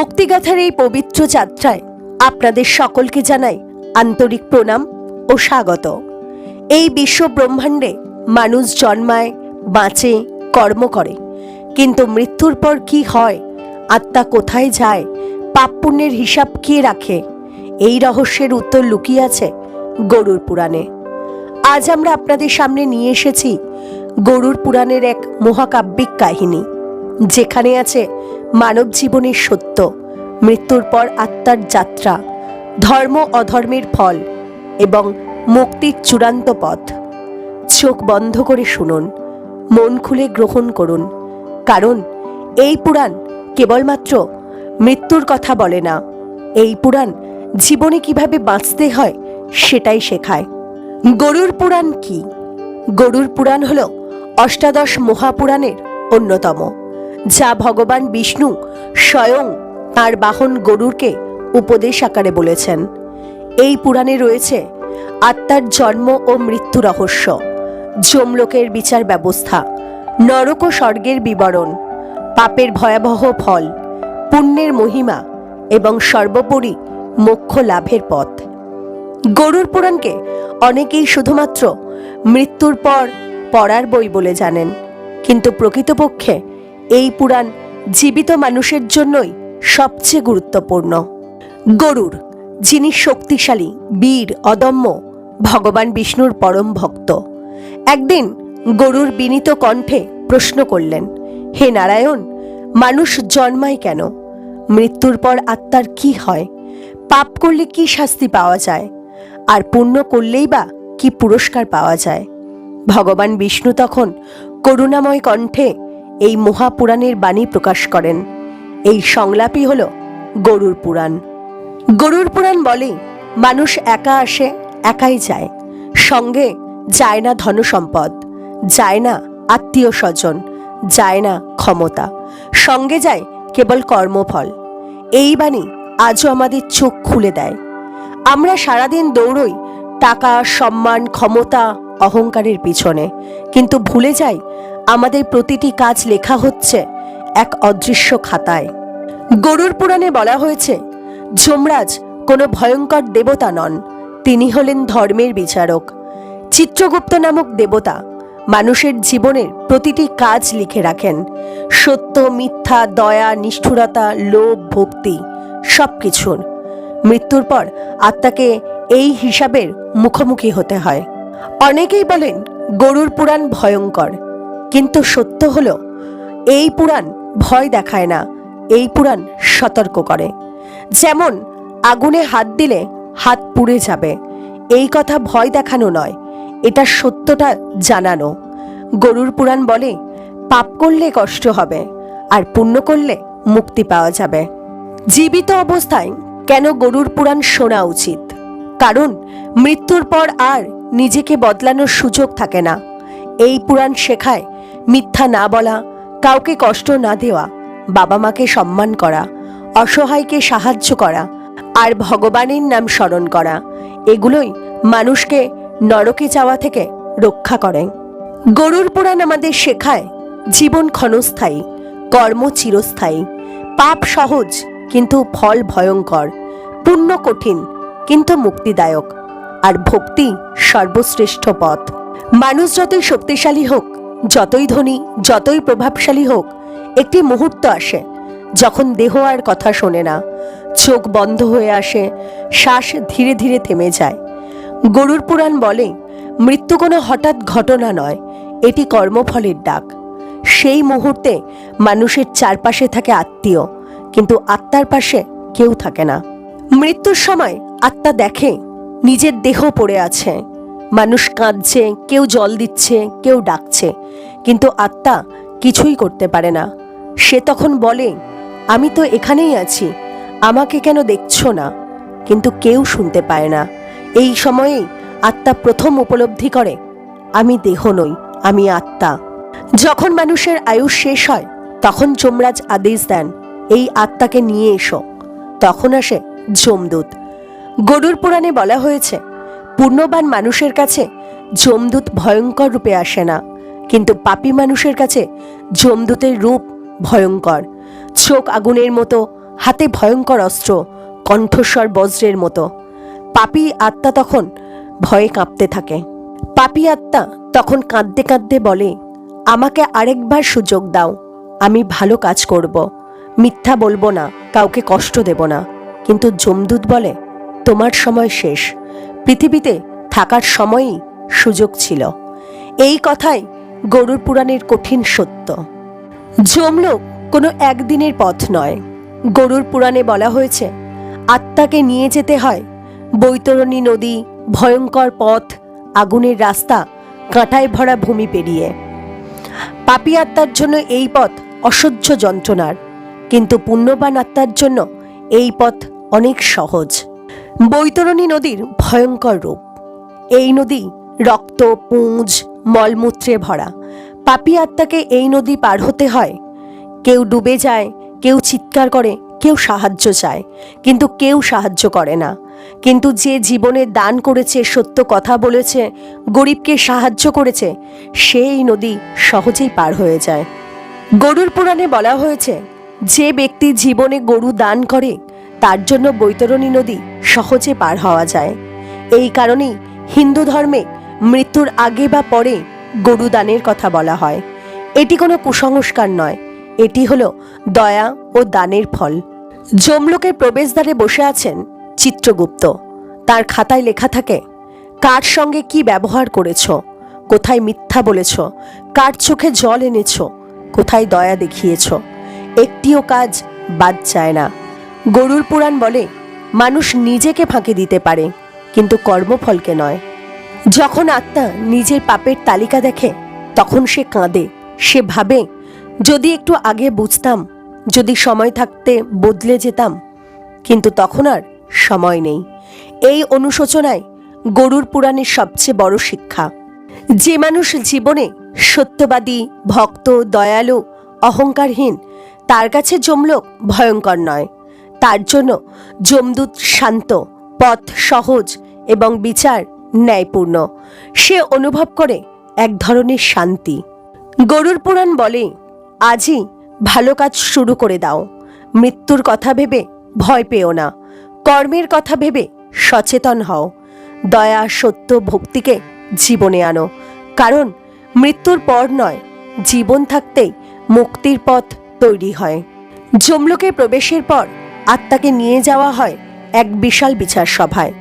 ভক্তিগাথার এই পবিত্র যাত্রায় আপনাদের সকলকে জানাই আন্তরিক প্রণাম ও স্বাগত। এই বিশ্ব ব্রহ্মাণ্ডে মানুষ জন্মায়, বাঁচে, কর্ম করে। কিন্তু মৃত্যুর পর কি হয়? আত্মা কোথায় যায়? পাপ পুণ্যের হিসাব কে রাখে? এই রহস্যের উত্তর লুকিয়ে আছে গরুর পুরাণে। আজ আমরা আপনাদের সামনে নিয়ে এসেছি গরুর পুরাণের এক মহাকাব্যিক কাহিনী। যেখানে আছে মানব জীবনের সত্য। মৃত্যুর পর আত্মার যাত্রা, ধর্ম অধর্মের ফল এবং মুক্তির চূড়ান্ত পথ। চোখ বন্ধ করে শুনুন, মন খুলে গ্রহণ করুন, কারণ এই পুরাণ কেবলমাত্র মৃত্যুর কথা বলে না। এই পুরাণ জীবনে কীভাবে বাঁচতে হয় সেটাই শেখায়। গরুর পুরাণ কি? গরুর পুরাণ হল অষ্টাদশ মহাপুরাণের অন্যতম। যা ভগবান বিষ্ণু স্বয়ং তার বাহন গরুরকে উপদেশ আকারে বলেছেন। এই পুরাণে রয়েছে, আত্মার জন্ম ও মৃত্যু রহস্য, যমলোকের বিচার ব্যবস্থা, নরক ও স্বর্গের বিবরণ, পাপের ভয়াবহ ফল, পুণ্যের মহিমা এবং সর্বোপরি মোক্ষ লাভের পথ। গরুর পুরাণকে অনেকেই শুধুমাত্র মৃত্যুর পর পড়ার বই বলে জানেন, কিন্তু প্রকৃতপক্ষে এই পুরাণ জীবিত মানুষের জন্যই সবচেয়ে গুরুত্বপূর্ণ। গরুর, যিনি শক্তিশালী, বীর, অদম্য, ভগবান বিষ্ণুর পরম ভক্ত, একদিন গরুর বিনীত কণ্ঠে প্রশ্ন করলেন, হে নারায়ণ, মানুষ জন্মায় কেন? মৃত্যুর পর আত্মার কি হয়? পাপ করলে কি শাস্তি পাওয়া যায়? আর পুণ্য করলেই বা কি পুরস্কার পাওয়া যায়? ভগবান বিষ্ণু তখন করুণাময় কণ্ঠে এই মহাপুরাণের বাণী প্রকাশ করেন। এই সংলাপই হল গরুর পুরাণ। গরুর পুরাণ বলে, মানুষ একা আসে, একাই যায়। সঙ্গে যায় না ধনসম্পদ, যায় না আত্মীয় স্বজন যায় না ক্ষমতা। সঙ্গে যায় কেবল কর্মফল। এই বাণী আজও আমাদের চোখ খুলে দেয়। আমরা সারাদিন দৌড়ই টাকা, সম্মান, ক্ষমতা, অহংকারের পিছনে। কিন্তু ভুলে যাই আমাদের প্রতিটি কাজ লেখা হচ্ছে এক অদৃশ্য খাতায়। গরুর পুরাণে বলা হয়েছে, যমরাজ কোনো ভয়ঙ্কর দেবতা নন, তিনি হলেন ধর্মের বিচারক। চিত্রগুপ্ত নামক দেবতা মানুষের জীবনের প্রতিটি কাজ লিখে রাখেন। সত্য, মিথ্যা, দয়া, নিষ্ঠুরতা, লোভ, ভক্তি সব কিছুর মৃত্যুর পর আত্মাকে এই হিসাবের মুখোমুখি হতে হয়। অনেকেই বলেন গরুর পুরাণ ভয়ঙ্কর। কিন্তু সত্য হল, এই পুরাণ ভয় দেখায় না, এই পুরাণ সতর্ক করে। যেমন, আগুনে হাত দিলে হাত পুড়ে যাবে, এই কথা ভয় দেখানো নয়, এটা সত্যটা জানানো। গরুর পুরাণ বলে, পাপ করলে কষ্ট হবে, আর পুণ্য করলে মুক্তি পাওয়া যাবে। জীবিত অবস্থায় কেন গরুর পুরাণ শোনা উচিত? কারণ, মৃত্যুর পর আর নিজেকে বদলানোর সুযোগ থাকে না। এই পুরাণ শেখায় মিথ্যা না বলা, কাউকে কষ্ট না দেওয়া, বাবা মাকে সম্মান করা, অসহায়কে সাহায্য করা, আর ভগবানের নাম স্মরণ করা, এগুলোই মানুষকে নরকে যাওয়া থেকে রক্ষা করে গরুর পুরাণ আমাদের শেখায়, জীবন ক্ষণস্থায়ী, কর্ম চিরস্থায়ী, পাপ সহজ, কিন্তু ফল ভয়ঙ্কর, পুণ্য কঠিন, কিন্তু মুক্তিদায়ক, আর ভক্তি সর্বশ্রেষ্ঠ পথ। মানুষ যতই শক্তিশালী হোক যতই ধনী, যতই প্রভাবশালী হোক, একটি মুহূর্ত আসে যখন দেহ আর কথা শোনে না। চোখ বন্ধ হয়ে আসে, শ্বাস ধীরে ধীরে থেমে যায়। গরুর পুরাণ বলে, মৃত্যু কোনো হঠাৎ ঘটনা নয়, এটি কর্মফলের ডাক। সেই মুহূর্তে মানুষের চারপাশে থাকে আত্মীয়, কিন্তু আত্মার পাশে কেউ থাকে না। মৃত্যুর সময় আত্মা দেখে, নিজের দেহ পড়ে আছে। মানুষ কাঁদছে, কেউ জল দিচ্ছে, কেউ ডাকছে। কিন্তু আত্মা কিছুই করতে পারে না। সে তখন বলে, আমি তো এখানেই আছি, আমাকে কেন দেখছ না? কিন্তু কেউ শুনতে পায় না। এই সময়েই আত্মা প্রথম উপলব্ধি করে, আমি দেহ নই, আমি আত্মা। যখন মানুষের আয়ুষ শেষ হয়, তখন যমরাজ আদেশ দেন, এই আত্মাকে নিয়ে এসো। তখন আসে যমদূত। গরুর পুরাণে বলা হয়েছে পূর্ণবান মানুষের কাছে যমদূত ভয়ঙ্কর রূপে আসে না, কিন্তু পাপী মানুষের কাছে যমদূতের রূপ ভয়ঙ্কর। চোখ আগুনের মতো, হাতে ভয়ঙ্কর অস্ত্র, কণ্ঠস্বর বজ্রের মতো। পাপি আত্মা তখন ভয়ে কাঁপতে থাকে। পাপি আত্মা তখন কাঁদতে কাঁদতে বলে, আমাকে আরেকবার সুযোগ দাও, আমি ভালো কাজ করব। মিথ্যা বলব না, কাউকে কষ্ট দেব না। কিন্তু যমদূত বলে, তোমার সময় শেষ। পৃথিবীতে থাকার সময়ই সুযোগ ছিল। এই কথাই গরুর পুরাণের কঠিন সত্য। যমলোক কোনো একদিনের পথ নয়। গরুর পুরাণে বলা হয়েছে, আত্মাকে নিয়ে যেতে হয় বৈতরণী নদী, ভয়ঙ্কর পথ, আগুনের রাস্তা, কাঁটায় ভরা ভূমি পেরিয়ে। পাপী আত্মার জন্য এই পথ অসহ্য যন্ত্রণার, কিন্তু পুণ্যবান আত্মার জন্য এই পথ অনেক সহজ। বৈতরণী নদীর ভয়ঙ্কর রূপ। এই নদী রক্ত, পুঁজ, মলমূত্রে ভরা। পাপী আত্মাকে এই নদী পার হতে হয়। কেউ ডুবে যায়, কেউ চিৎকার করে, কেউ সাহায্য চায়। কিন্তু কেউ সাহায্য করে না। কিন্তু যে জীবনে দান করেছে, সত্য কথা বলেছে, গরিবকে সাহায্য করেছে সেই নদী সহজেই পার হয়ে যায়। গরুর পুরাণে বলা হয়েছে, যে ব্যক্তি জীবনে গরু দান করে তার জন্য বৈতরণী নদী সহজে পার হওয়া যায়। এই কারণেই হিন্দু ধর্মে মৃত্যুর আগে বা পরে গরু দানের কথা বলা হয়। এটি কোনো কুসংস্কার নয়, এটি হলো দয়া ও দানের ফল। যমলোকের প্রবেশদ্বারে বসে আছেন চিত্রগুপ্ত। তার খাতায় লেখা থাকে, কার সঙ্গে কি ব্যবহার করেছ? কোথায় মিথ্যা বলেছ? কার চোখে জল এনেছ? কোথায় দয়া দেখিয়েছ? একটিও কাজ বাদ যায় না। গরুর পুরাণ বলে, মানুষ নিজেকে ফাঁকি দিতে পারে, কিন্তু কর্মফলকে নয়। যখন আত্মা নিজের পাপের তালিকা দেখে, তখন সে কাঁদে, সে ভাবে, যদি একটু আগে বুঝতাম, যদি সময় থাকতে বদলে যেতাম, কিন্তু তখন আর সময় নেই। এই অনুশোচনায় গরুর পুরাণের সবচেয়ে বড় শিক্ষা। যে মানুষ জীবনে সত্যবাদী, ভক্ত, দয়ালু, অহংকারহীন, তার কাছে জমলোক ভয়ঙ্কর নয়। তার জন্য যমদূত শান্ত, পথ সহজ এবং বিচার ন্যায়পূর্ণ। সে অনুভব করে এক ধরনের শান্তি। গরুর পুরাণ বলে, আজই ভালো কাজ শুরু করে দাও। মৃত্যুর কথা ভেবে ভয় পেও না। কর্মের কথা ভেবে সচেতন হও। দয়া সত্য ভক্তিকে জীবনে আনো। কারণ মৃত্যুর পর নয়, জীবন থাকতেই মুক্তির পথ তৈরি হয়। যমলোকে প্রবেশের পর আত্মাকে নিয়ে যাওয়া হয় এক বিশাল বিচার সভায়।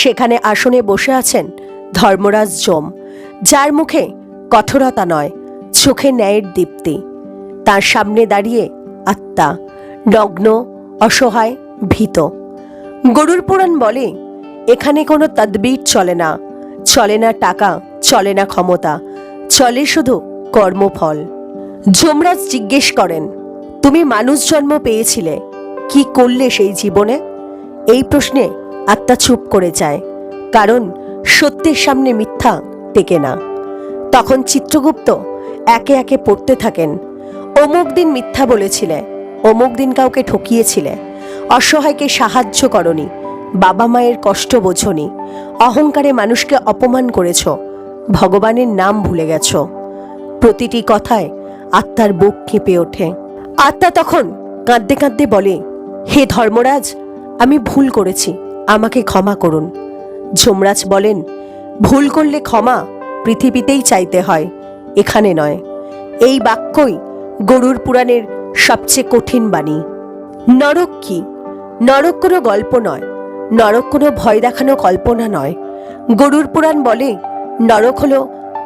সেখানে আসনে বসে আছেন ধর্মরাজ যম যার মুখে কঠোরতা নয়, চোখে ন্যায়ের দীপ্তি। তার সামনে দাঁড়িয়ে আত্মা, নগ্ন, অসহায়, ভীত। গরুর পুরাণ বলে, এখানে কোনো তদবির চলে না চলে না টাকা, চলে না ক্ষমতা, চলে শুধু কর্মফল। যমরাজ জিজ্ঞেস করেন, তুমি মানুষ জন্ম পেয়েছিলে কি করলে সেই জীবনে? এই প্রশ্নে আত্মা চুপ করে যায়, কারণ সত্যের সামনে মিথ্যা টেকে না। তখন চিত্রগুপ্ত একে একে পড়তে থাকেন। অমুক দিন মিথ্যা বলেছিলে, অমুক দিন কাউকে ঠকিয়েছিলে। অসহায়কে সাহায্য করনি, বাবা মায়ের কষ্ট বোঝনি, অহংকারে মানুষকে অপমান করেছ, ভগবানের নাম ভুলে গেছ। প্রতিটি কথায় আত্মার বুক কেঁপে ওঠে। আত্মা তখন কাঁদতে কাঁদতে বলে হে ধর্মরাজ, আমি ভুল করেছি, আমাকে ক্ষমা করুন। যমরাজ বলেন, ভুল করলে ক্ষমা পৃথিবীতেই চাইতে হয়, এখানে নয়। এই বাক্যই গরুর পুরাণের সবচেয়ে কঠিন বাণী। নরক কি? নরক কোনো গল্প নয়, নরক কোনো ভয় দেখানো কল্পনা নয়। গরুর পুরাণ বলে, নরক হলো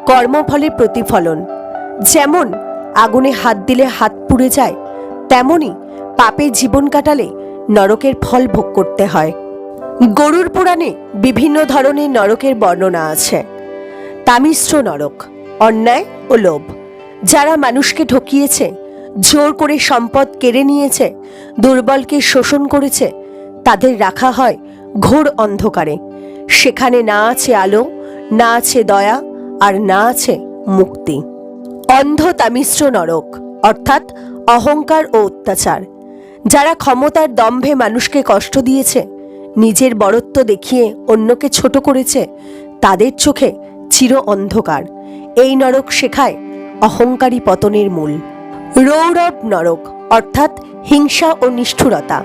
কর্মফলের প্রতিফলন। যেমন আগুনে হাত দিলে হাত পুড়ে যায় তেমনি পাপে জীবন কাটালে নরকের ফল ভোগ করতে হয়। গরুর পুরাণে বিভিন্ন ধরনের নরকের বর্ণনা আছে। তামিশ্র নরক, অন্যায় ও লোভ। যারা মানুষকে ঠকিয়েছে জোর করে সম্পদ কেড়ে নিয়েছে, দুর্বলকে শোষণ করেছে, তাদের রাখা হয় ঘোর অন্ধকারে। সেখানে না আছে আলো, না আছে দয়া, আর না আছে মুক্তি। অন্ধ তামিশ্র নরক, অর্থাৎ অহংকার ও অত্যাচার। যারা ক্ষমতার দম্ভে মানুষকে কষ্ট দিয়েছে, নিজের বড়ত্ব দেখিয়ে অন্যকে ছোট করেছে, তাদের চোখে চির অন্ধকার। এই নরক শেখায় অহংকারী পতনের মূল। রৌরব নরক, অর্থাৎ হিংসা ও নিষ্ঠুরতা।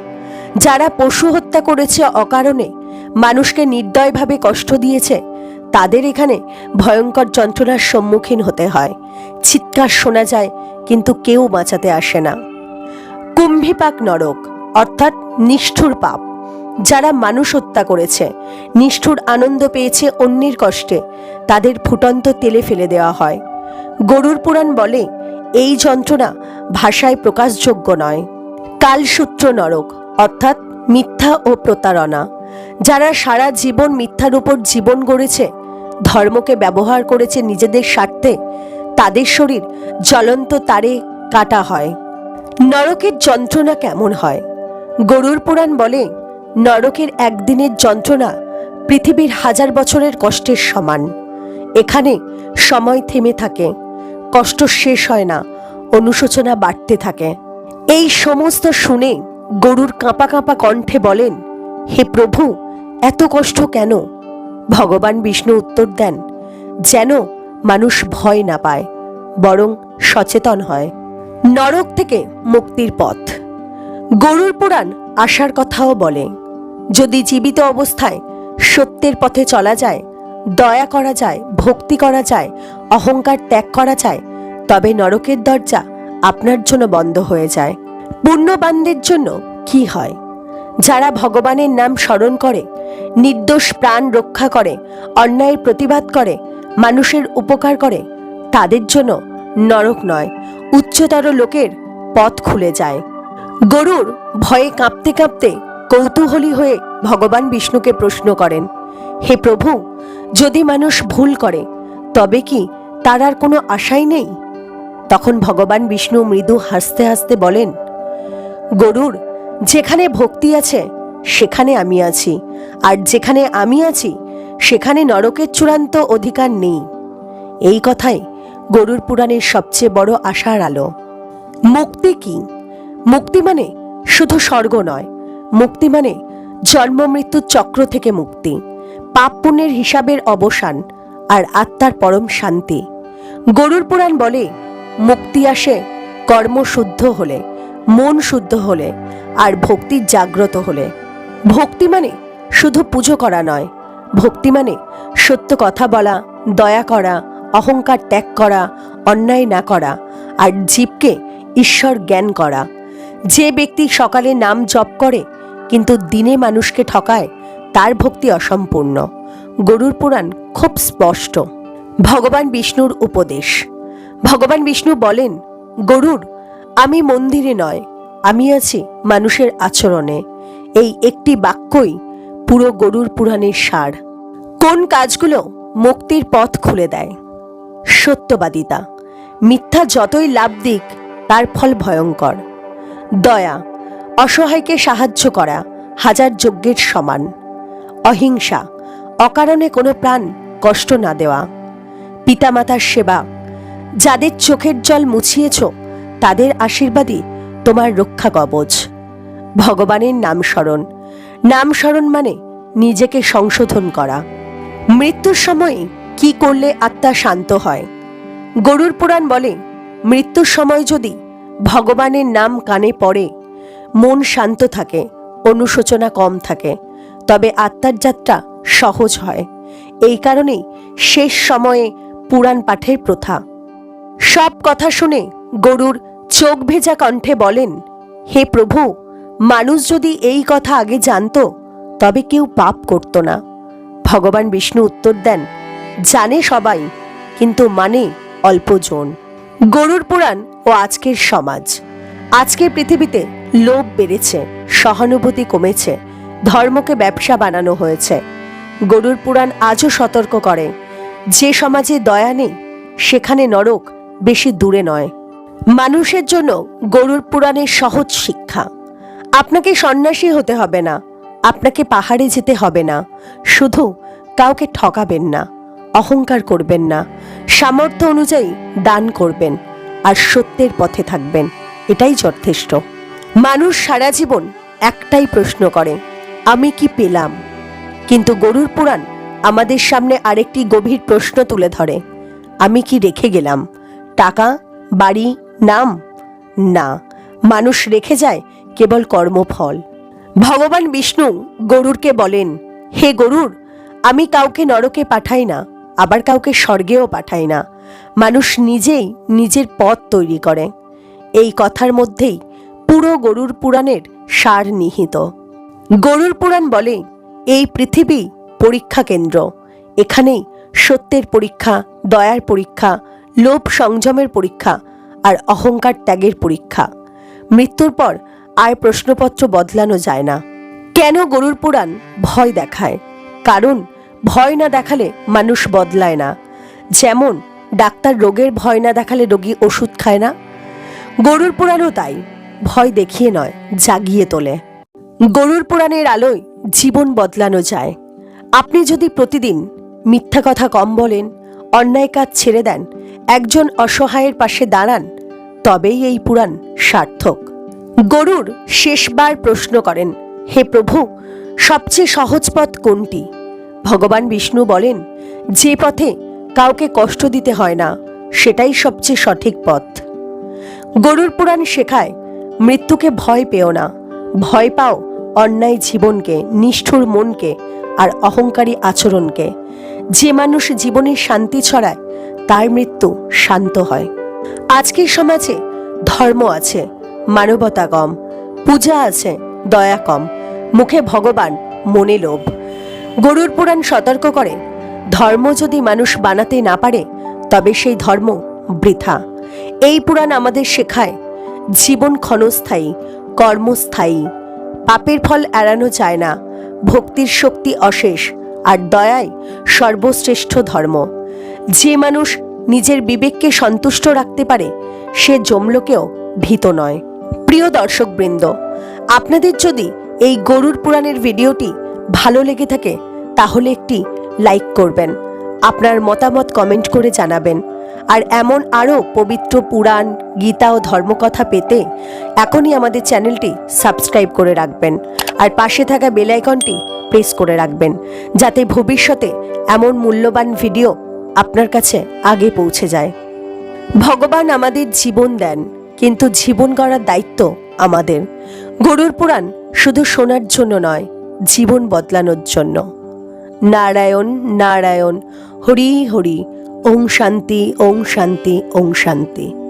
যারা পশু হত্যা করেছে অকারণে, মানুষকে নির্দয়ভাবে কষ্ট দিয়েছে, তাদের এখানে ভয়ঙ্কর যন্ত্রণার সম্মুখীন হতে হয়। চিৎকার শোনা যায়, কিন্তু কেউ বাঁচাতে আসে না। কুম্ভিপাক নরক, অর্থাৎ নিষ্ঠুর পাপ, যারা মানুষ হত্যা করেছে, নিষ্ঠুর আনন্দ পেয়েছে অন্যের কষ্টে, তাদের ফুটন্ত তেলে ফেলে দেওয়া হয়। গরুর পুরাণ বলে, এই যন্ত্রণা ভাষায় প্রকাশযোগ্য নয়। কালসূত্র নরক, অর্থাৎ মিথ্যা ও প্রতারণা, যারা সারা জীবন মিথ্যার উপর জীবন গড়েছে, ধর্মকে ব্যবহার করেছে নিজেদের স্বার্থে, তাদের শরীর জ্বলন্ত তারে কাটা হয়। নরকের যন্ত্রণা কেমন হয়? গরুর পুরাণ বলে, নরকের একদিনের যন্ত্রণা পৃথিবীর হাজার বছরের কষ্টের সমান। এখানে সময় থেমে থাকে, কষ্ট শেষ হয় না, অনুশোচনা বাড়তে থাকে। এই সমস্ত শুনে গরুর কাঁপা কাঁপা কণ্ঠে বলেন, হে প্রভু, এত কষ্ট কেন? ভগবান বিষ্ণু উত্তর দেন, যেন মানুষ ভয় না পায়, বরং সচেতন হয়। নরক থেকে মুক্তির পথ। গরুর পুরাণ আসার কথাও বলে, যদি জীবিত অবস্থায় সত্যের পথে চলা যায়, দয়া করা যায়, ভক্তি করা যায়, অহংকার ত্যাগ করা যায়, তবে নরকের দরজা আপনার জন্য বন্ধ হয়ে যায়। পুণ্যবানদের জন্য কি হয়? যারা ভগবানের নাম স্মরণ করে, নির্দোষ প্রাণ রক্ষা করে, অন্যায়ের প্রতিবাদ করে, মানুষের উপকার করে, তাদের জন্য নরক নয় উচ্চতর লোকের পথ খুলে যায়। গরুর ভয়ে কাঁপতে কাঁপতে কৌতূহলী হয়ে ভগবান বিষ্ণুকে প্রশ্ন করেন, হে প্রভু, যদি মানুষ ভুল করে, তবে কি তার আর কোনো আশাই নেই? তখন ভগবান বিষ্ণু মৃদু হাসতে হাসতে বলেন, গরুর, যেখানে ভক্তি আছে, সেখানে আমি আছি, আর যেখানে আমি আছি, সেখানে নরকের চূড়ান্ত অধিকার নেই। এই কথাই গরুর পুরাণের সবচেয়ে বড় আশার আলো। মুক্তি কি? মুক্তি মানে শুধু স্বর্গ নয়। মুক্তি মানে জন্ম মৃত্যুর চক্র থেকে মুক্তি। পাপ পুণ্যের হিসাবের অবসান আর আত্মার পরম শান্তি। গরুর পুরাণ বলে, মুক্তি আসে কর্ম শুদ্ধ হলে, মন শুদ্ধ হলে আর ভক্তি জাগ্রত হলে। ভক্তি মানে শুধু পুজো করা নয়। ভক্তি মানে সত্য কথা বলা, দয়া করা অহংকার ত্যাগ করা, অন্যায় না করা আর জীবকে ঈশ্বর জ্ঞান করা। যে ব্যক্তি সকালে নাম জপ করে, কিন্তু দিনে মানুষকে ঠকায়, তার ভক্তি অসম্পূর্ণ। গরুর পুরাণ খুব স্পষ্ট। ভগবান বিষ্ণুর উপদেশ। ভগবান বিষ্ণু বলেন, গরুর, আমি মন্দিরে নয়, আমি আছি মানুষের আচরণে। এই একটি বাক্যই পুরো গরুর পুরাণের সার। কোন কাজগুলো মুক্তির পথ খুলে দেয়? সত্যবাদিতা। মিথ্যা যতই লাভ দিক, তার ফল ভয়ঙ্কর। দয়া, অসহায়কে সাহায্য করা হাজার যজ্ঞের সমান। অহিংসা, অকারণে কোনো প্রাণ কষ্ট না দেওয়া। পিতামাতার সেবা, যাদের চোখের জল মুছিয়েছ, তাদের আশীর্বাদই তোমার রক্ষা কবচ। ভগবানের নাম স্মরণ। নাম স্মরণ মানে নিজেকে সংশোধন করা। মৃত্যুর সময়ে কি করলে আত্মা শান্ত হয়? গরুর পুরাণ বলে, মৃত্যুর সময় যদি ভগবানের নাম কানে পড়ে, মন শান্ত থাকে, অনুশোচনা কম থাকে, তবে আত্মার যাত্রা সহজ হয়। এই কারণেই শেষ সময়ে পুরাণ পাঠের প্রথা। সব কথা শুনে গরুর চোখ ভেজা কণ্ঠে বলেন, হে প্রভু, মানুষ যদি এই কথা আগে জানতো, তবে কেউ পাপ করত না। ভগবান বিষ্ণু উত্তর দেন জানে সবাই, কিন্তু মানে অল্পজন গরুর পুরাণ ও আজকের সমাজ। আজকের পৃথিবীতে লোভ বেড়েছে, সহানুভূতি কমেছে, ধর্মকে ব্যবসা বানানো হয়েছে। গরুর পুরাণ আজও সতর্ক করে, যে সমাজে দয়া নেই, সেখানে নরক বেশি দূরে নয়। মানুষের জন্য গরুর পুরাণের সহজ শিক্ষা। আপনাকে সন্ন্যাসী হতে হবে না, আপনাকে পাহাড়ে যেতে হবে না, শুধু কাউকে ঠকাবেন না। অহংকার করবেন না। সামর্থ্য অনুযায়ী দান করবেন আর সত্যের পথে থাকবেন। এটাই যথেষ্ট। মানুষ সারা জীবন একটাই প্রশ্ন করে, আমি কি পেলাম? কিন্তু গরুর পুরাণ আমাদের সামনে আরেকটি গভীর প্রশ্ন তুলে ধরে, আমি কি রেখে গেলাম? টাকা, বাড়ি, নাম? না, মানুষ রেখে যায় কেবল কর্মফল। ভগবান বিষ্ণু গরুরকে বলেন, হে গরুর, আমি কাউকে নরকে পাঠাই না আবার কাউকে স্বর্গেও পাঠায় না। মানুষ নিজেই নিজের পথ তৈরি করে। এই কথার মধ্যেই পুরো গরুর পুরাণের সার নিহিত। গরুর পুরাণ বলে, এই পৃথিবী পরীক্ষা কেন্দ্র। এখানেই সত্যের পরীক্ষা, দয়ার পরীক্ষা, লোভ সংযমের পরীক্ষা আর অহংকার ত্যাগের পরীক্ষা। মৃত্যুর পর আর প্রশ্নপত্র বদলানো যায় না। কেন গরুর পুরাণ ভয় দেখায়? কারণ ভয় না দেখালে মানুষ বদলায় না। যেমন, ডাক্তার রোগের ভয় না দেখালে রোগী ওষুধ খায় না। গরুর পুরাণও তাই, ভয় দেখিয়ে নয়, জাগিয়ে তোলে। গরুর পুরাণের আলোয় জীবন বদলানো যায়। আপনি যদি প্রতিদিন মিথ্যা কথা কম বলেন, অন্যায় কাজ ছেড়ে দেন, একজন অসহায়ের পাশে দাঁড়ান, তবেই এই পুরাণ সার্থক। গরুর শেষবার প্রশ্ন করেন, হে প্রভু, সবচেয়ে সহজ পথ কোনটি? ভগবান বিষ্ণু বলেন, যে পথে কাউকে কষ্ট দিতে হয় না, সেটাই সবচেয়ে সঠিক পথ। গরুর পুরাণ শেখায়, মৃত্যুকে ভয় পেও না, ভয় পাও অন্যায় জীবনকে, নিষ্ঠুর মনকে আর অহংকারী আচরণকে। যে মানুষ জীবনে শান্তি ছড়ায়, তার মৃত্যু শান্ত হয়। আজকের সমাজে ধর্ম আছে, মানবতা কম, পূজা আছে, দয়া কম, মুখে ভগবান, মনে লোভ। গরুর পুরাণ সতর্ক করে, ধর্ম যদি মানুষ বানাতে না পারে, তবে সেই ধর্ম বৃথা। এই পুরাণ আমাদের শেখায়, জীবন ক্ষণস্থায়ী, কর্মস্থায়ী, পাপের ফল এড়ানো যায় না, ভক্তির শক্তি অশেষ, আর দয়াই সর্বশ্রেষ্ঠ ধর্ম। যে মানুষ নিজের বিবেককে সন্তুষ্ট রাখতে পারে, সে জমলোকেও ভীত নয়। প্রিয় দর্শকবৃন্দ, আপনাদের যদি এই গরুর পুরাণের ভিডিওটি ভালো লেগে থাকে তাহলে একটি লাইক করবেন, আপনার মতামত কমেন্ট করে জানাবেন। আর এমন আরও পবিত্র পুরাণ, গীতা ও ধর্মকথা পেতে এখনই আমাদের চ্যানেলটি সাবস্ক্রাইব করে রাখবেন। আর পাশে থাকা বেল আইকনটি প্রেস করে রাখবেন, যাতে ভবিষ্যতে এমন মূল্যবান ভিডিও আপনার কাছে আগে পৌঁছে যায়। ভগবান আমাদের জীবন দেন, কিন্তু জীবন গড়ার দায়িত্ব আমাদের। গরুর পুরাণ শুধু শোনার জন্য নয়, জীবন বদলানোর জন্য। নারায়ণ নারায়ণ। হরি হরি। ওম শান্তি ওম শান্তি ওম শান্তি।